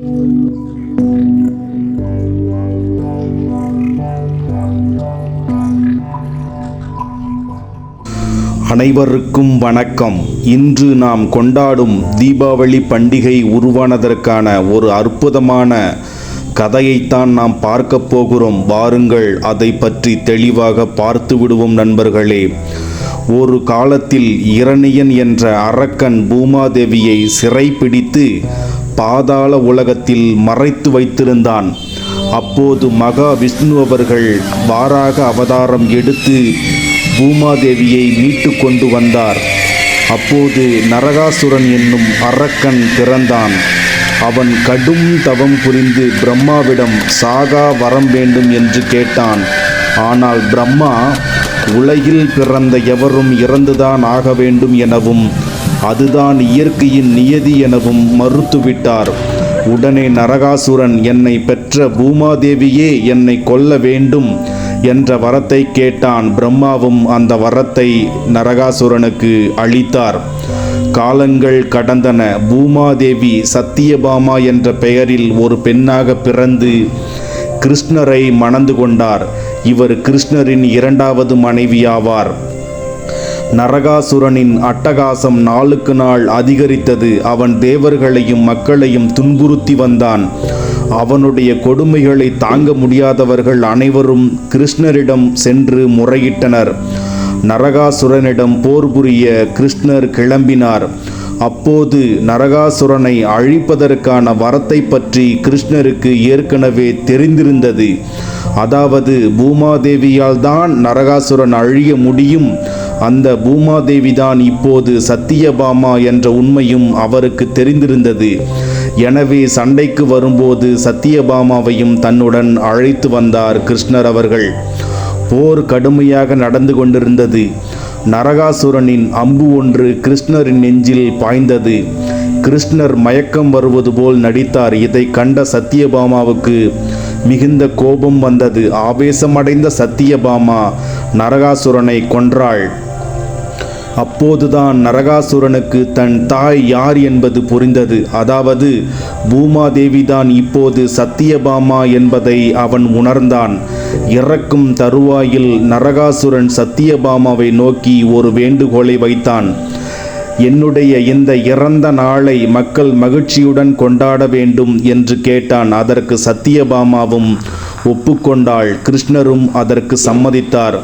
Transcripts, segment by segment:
அனைவருக்கும் வணக்கம். இன்று நாம் கொண்டாடும் தீபாவளி பண்டிகை உருவானதற்கான ஒரு அற்புதமான கதையைத்தான் நாம் பார்க்க போகிறோம். வாருங்கள் அதை பற்றி தெளிவாக பார்த்து விடுவோம் நண்பர்களே. ஒரு காலத்தில் இரணியன் என்ற அரக்கன் பூமாதேவியை சிறைப்பிடித்து பாதாள உலகத்தில் மறைத்து வைத்திருந்தான். அப்போது மகா விஷ்ணு அவர்கள் வாராக அவதாரம் எடுத்து பூமாதேவியை மீட்டு கொண்டு வந்தார். அப்போது நரகாசுரன் என்னும் அரக்கன் பிறந்தான். அவன் கடும் தவம் புரிந்து பிரம்மாவிடம் சாகா வரம் வேண்டும் என்று கேட்டான். ஆனால் பிரம்மா உலகில் பிறந்த எவரும் இறந்துதான் ஆக வேண்டும் எனவும் அதுதான் இயற்கையின் நியதி எனவும் மறுத்துவிட்டார். உடனே நரகாசுரன் என்னை பெற்ற பூமாதேவியே என்னை கொல்ல வேண்டும் என்ற வரத்தை கேட்டான். பிரம்மாவும் அந்த வரத்தை நரகாசுரனுக்கு அளித்தார். காலங்கள் கடந்தன. பூமாதேவி சத்தியபாமா என்ற பெயரில் ஒரு பெண்ணாக பிறந்து கிருஷ்ணரை மணந்து கொண்டார். இவர் கிருஷ்ணரின் இரண்டாவது மனைவியாவார். நரகாசுரனின் அட்டகாசம் நாளுக்கு நாள் அதிகரித்தது. அவன் தேவர்களையும் மக்களையும் துன்புறுத்தி வந்தான். அவனுடைய கொடுமைகளை தாங்க முடியாதவர்கள் அனைவரும் கிருஷ்ணரிடம் சென்று முறையிட்டனர். நரகாசுரனிடம் போர் புரிய கிருஷ்ணர் கிளம்பினார். அப்போது நரகாசுரனை அழிப்பதற்கான வரத்தை பற்றி கிருஷ்ணருக்கு ஏற்கனவே தெரிந்திருந்தது. அதாவது பூமாதேவியால் தான் நரகாசுரன் அழிய முடியும். அந்த பூமாதேவிதான் இப்போது சத்தியபாமா என்ற உண்மையும் அவருக்கு தெரிந்திருந்தது. எனவே சண்டைக்கு வரும்போது சத்தியபாமாவையும் தன்னுடன் அழைத்து வந்தார் கிருஷ்ணர் அவர்கள். போர் கடுமையாக நடந்து கொண்டிருந்தது. நரகாசுரனின் அம்பு ஒன்று கிருஷ்ணரின் நெஞ்சில் பாய்ந்தது. கிருஷ்ணர் மயக்கம் வருவது போல் நடித்தார். இதை கண்ட சத்தியபாமாவுக்கு மிகுந்த கோபம் வந்தது. ஆவேசமடைந்த சத்தியபாமா நரகாசுரனை கொன்றாள். அப்போதுதான் நரகாசுரனுக்கு தன் தாய் யார் என்பது புரிந்தது. அதாவது பூமாதேவிதான் இப்போது சத்தியபாமா என்பதை அவன் உணர்ந்தான். இறக்கும் தருவாயில் நரகாசுரன் சத்தியபாமாவை நோக்கி ஒரு வேண்டுகோளை வைத்தான். என்னுடைய இந்த இறந்த நாளை மக்கள் மகிழ்ச்சியுடன் கொண்டாட வேண்டும் என்று கேட்டான். அதற்கு சத்தியபாமாவும் ஒப்புக்கொண்டாள். கிருஷ்ணரும் அதற்கு சம்மதித்தார்.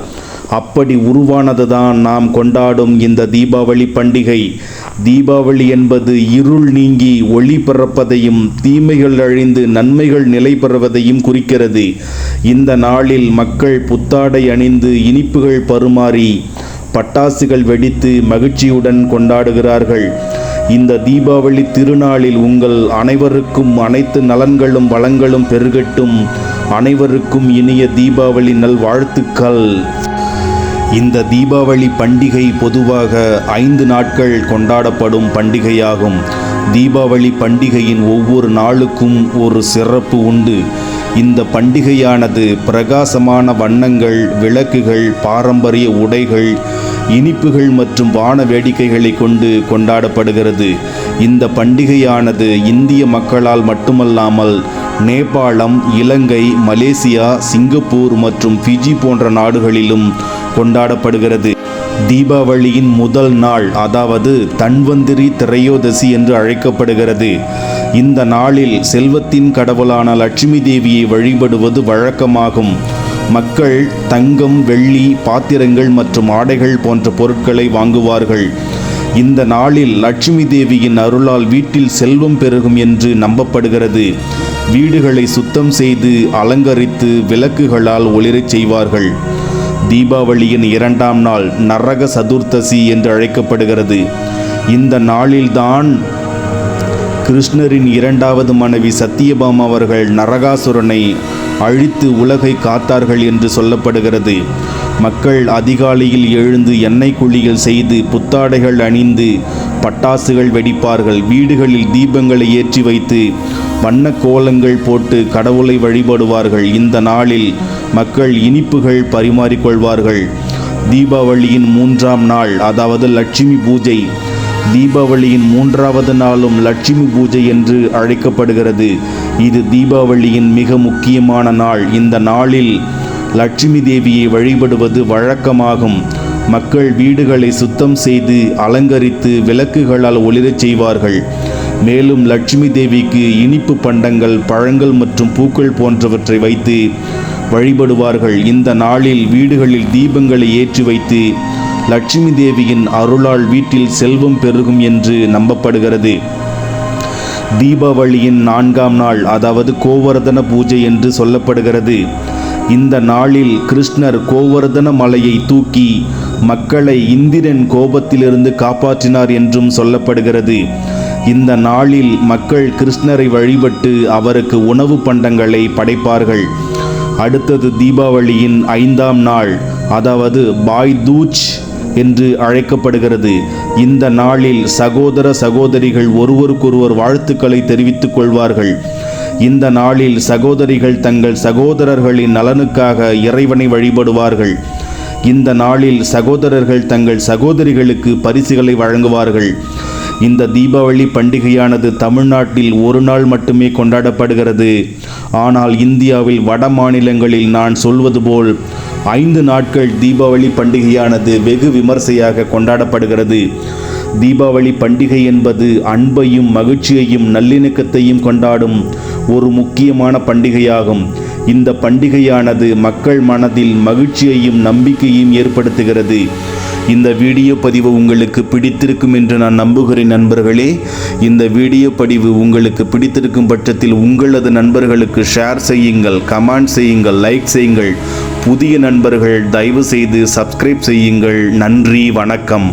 அப்படி உருவானதுதான் நாம் கொண்டாடும் இந்த தீபாவளி பண்டிகை. தீபாவளி என்பது இருள் நீங்கி ஒளி பிறப்பதையும் தீமைகள் அழிந்து நன்மைகள் நிலை பெறுவதையும் குறிக்கிறது. இந்த நாளில் மக்கள் புத்தாடை அணிந்து இனிப்புகள் பருமாறி பட்டாசுகள் வெடித்து மகிழ்ச்சியுடன் கொண்டாடுகிறார்கள். இந்த தீபாவளி திருநாளில் உங்கள் அனைவருக்கும் அனைத்து நலன்களும் வளங்களும் பெருகட்டும். அனைவருக்கும் இனிய தீபாவளி நல்வாழ்த்துக்கள். இந்த தீபாவளி பண்டிகை பொதுவாக ஐந்து நாட்கள் கொண்டாடப்படும் பண்டிகையாகும். தீபாவளி பண்டிகையின் ஒவ்வொரு நாளுக்கும் ஒரு சிறப்பு உண்டு. இந்த பண்டிகையானது பிரகாசமான வண்ணங்கள் விளக்குகள் பாரம்பரிய உடைகள் இனிப்புகள் மற்றும் வான வேடிக்கைகளை கொண்டு கொண்டாடப்படுகிறது. இந்த பண்டிகையானது இந்திய மக்களால் மட்டுமல்லாமல் நேபாளம் இலங்கை மலேசியா சிங்கப்பூர் மற்றும் ஃபிஜி போன்ற நாடுகளிலும் கொண்டாடப்படுகிறது. தீபாவளியின் முதல் நாள் அதாவது தன்வந்திரி திரையோதசி என்று அழைக்கப்படுகிறது. இந்த நாளில் செல்வத்தின் கடவுளான லட்சுமி தேவியை வழிபடுவது வழக்கமாகும். மக்கள் தங்கம் வெள்ளி பாத்திரங்கள் மற்றும் ஆடைகள் போன்ற பொருட்களை வாங்குவார்கள். இந்த நாளில் லட்சுமி தேவியின் அருளால் வீட்டில் செல்வம் பெருகும் என்று நம்பப்படுகிறது. வீடுகளை சுத்தம் செய்து அலங்கரித்து விளக்குகளால் ஒளிரச் செய்வார்கள். தீபாவளியின் இரண்டாம் நாள் நரக சதுர்த்தசி என்று அழைக்கப்படுகிறது. இந்த நாளில்தான் கிருஷ்ணரின் இரண்டாவது மனைவி சத்தியபாம் அவர்கள் நரகாசுரனை அழித்து உலகை காத்தார்கள் என்று சொல்லப்படுகிறது. மக்கள் அதிகாலையில் எழுந்து எண்ணெய் குழிகள் செய்து புத்தாடைகள் அணிந்து பட்டாசுகள் வெடிப்பார்கள். வீடுகளில் தீபங்களை ஏற்றி வைத்து வண்ண கோலங்கள் போட்டு கடவுளை வழிபடுவார்கள். இந்த நாளில் மக்கள் இனிப்புகள் பரிமாறிக்கொள்வார்கள். தீபாவளியின் மூன்றாம் நாள் அதாவது லட்சுமி பூஜை. தீபாவளியின் மூன்றாவது நாளும் லட்சுமி பூஜை என்று அழைக்கப்படுகிறது. இது தீபாவளியின் மிக முக்கியமான நாள். இந்த நாளில் லட்சுமி தேவியை வழிபடுவது வழக்கமாகும். மக்கள் வீடுகளை சுத்தம் செய்து அலங்கரித்து விளக்குகளால் ஒளிரச் செய்வார்கள். மேலும் லட்சுமி தேவிக்கு இனிப்பு பண்டங்கள் பழங்கள் மற்றும் பூக்கள் போன்றவற்றை வைத்து வழிபடுவார்கள். இந்த நாளில் வீடுகளில் தீபங்களை ஏற்றி வைத்து லட்சுமி தேவியின் அருளால் வீட்டில் செல்வம் பெருகும் என்று நம்பப்படுகிறது. தீபாவளியின் நான்காம் நாள் அதாவது கோவர்தன பூஜை என்று சொல்லப்படுகிறது. இந்த நாளில் கிருஷ்ணர் கோவர்தன மலையை தூக்கி மக்களை இந்திரன் கோபத்திலிருந்து காப்பாற்றினார் என்றும் சொல்லப்படுகிறது. இந்த நாளில் மக்கள் கிருஷ்ணரை வழிபட்டு அவருக்கு உணவு பண்டங்களை படைப்பார்கள். அடுத்தது தீபாவளியின் ஐந்தாம் நாள் அதாவது பாய் தூச் என்று அழைக்கப்படுகிறது. இந்த நாளில் சகோதர சகோதரிகள் ஒருவருக்கொருவர் வாழ்த்துக்களை தெரிவித்துக் கொள்வார்கள். இந்த நாளில் சகோதரிகள் தங்கள் சகோதரர்களின் நலனுக்காக இறைவனை வழிபடுவார்கள். இந்த நாளில் சகோதரர்கள் தங்கள் சகோதரிகளுக்கு பரிசுகளை வழங்குவார்கள். இந்த தீபாவளி பண்டிகையானது தமிழ்நாட்டில் ஒரு நாள் மட்டுமே கொண்டாடப்படுகிறது. ஆனால் இந்தியாவில் வட மாநிலங்களில் நான் சொல்வது போல் ஐந்து நாட்கள் தீபாவளி பண்டிகையானது வெகு விமர்சையாக கொண்டாடப்படுகிறது. தீபாவளி பண்டிகை என்பது அன்பையும் மகிழ்ச்சியையும் நல்லிணக்கத்தையும் கொண்டாடும் ஒரு முக்கியமான பண்டிகையாகும். இந்த பண்டிகையானது மக்கள் மனதில் மகிழ்ச்சியையும் நம்பிக்கையையும் ஏற்படுத்துகிறது. இந்த வீடியோ பதிவு உங்களுக்கு பிடித்திருக்கும் என்று நான் நம்புகிறேன் நண்பர்களே. இந்த வீடியோ பதிவு உங்களுக்கு பிடித்திருக்கும் பட்சத்தில் உங்களது நண்பர்களுக்கு ஷேர் செய்யுங்கள் கமெண்ட் செய்யுங்கள் லைக் செய்யுங்கள். புதிய நண்பர்கள் தயவு செய்து சப்ஸ்கிரைப் செய்யுங்கள். நன்றி வணக்கம்.